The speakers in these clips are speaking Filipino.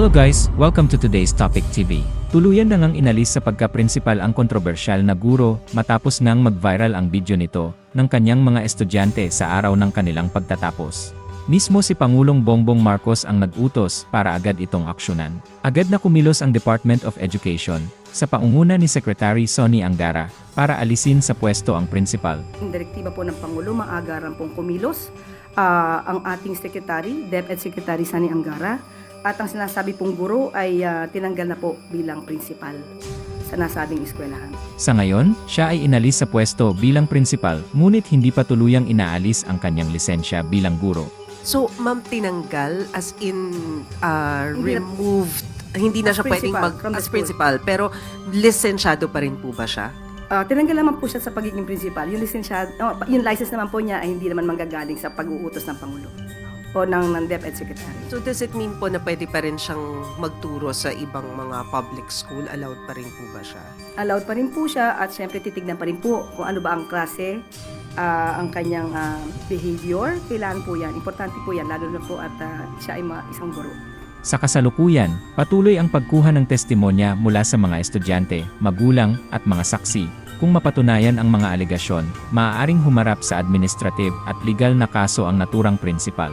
Hello guys, welcome to today's Topic TV. Tuluyan na ngang inalis sa pagka-principal ang kontrobersyal na guro matapos nang mag-viral ang video nito ng kanyang mga estudyante sa araw ng kanilang pagtatapos. Mismo si Pangulong Bongbong Marcos ang nag-utos para agad itong aksyonan. Agad na kumilos ang Department of Education sa paunguna ni Secretary Sonny Angara para alisin sa pwesto ang principal. Ang direktiba po ng Pangulo, maagaran pong kumilos ah, ang ating Secretary, DepEd Secretary Sani Angara, at ang sinasabi pong guro ay ah, tinanggal na po bilang principal sa nasabing eskwelahan. Sa ngayon, siya ay inalis sa pwesto bilang principal ngunit hindi pa tuluyang inaalis ang kanyang lisensya bilang guro. So, ma'am, tinanggal as in uh, Hindi na- removed, hindi na As siya pwedeng principal, mag, from the as school. principal, pero lisensyado pa rin po ba siya? Ah, tinanggal naman po siya sa pagiging principal. Yung lisensya, oh, yung license naman po niya ay hindi naman manggagaling sa pag-uutos ng Pangulo o ng, ng DepEd Secretary. So, does it mean po na pwede pa rin siyang magturo sa ibang mga public school? Allowed pa rin po ba siya? allowed pa rin po siya at syempre titignan pa rin po kung ano ba ang klase, ah, ang kanyang ah, behavior. Kailangan po yan. Importante po yan, lalo na po at ah, siya ay isang guro. Sa kasalukuyan, patuloy ang pagkuha ng testimonya mula sa mga estudyante, magulang, at mga saksi. Kung mapatunayan ang mga alegasyon, maaaring humarap sa administrative at legal na kaso ang naturang principal.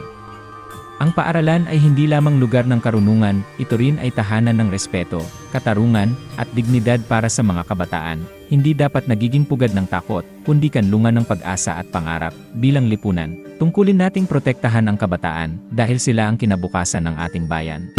Ang paaralan ay hindi lamang lugar ng karunungan, ito rin ay tahanan ng respeto, katarungan, at dignidad para sa mga kabataan. Hindi dapat nagiging pugad ng takot, kundi kanlungan ng pag-asa at pangarap. Bilang lipunan, tungkulin nating protektahan ang kabataan dahil sila ang kinabukasan ng ating bayan.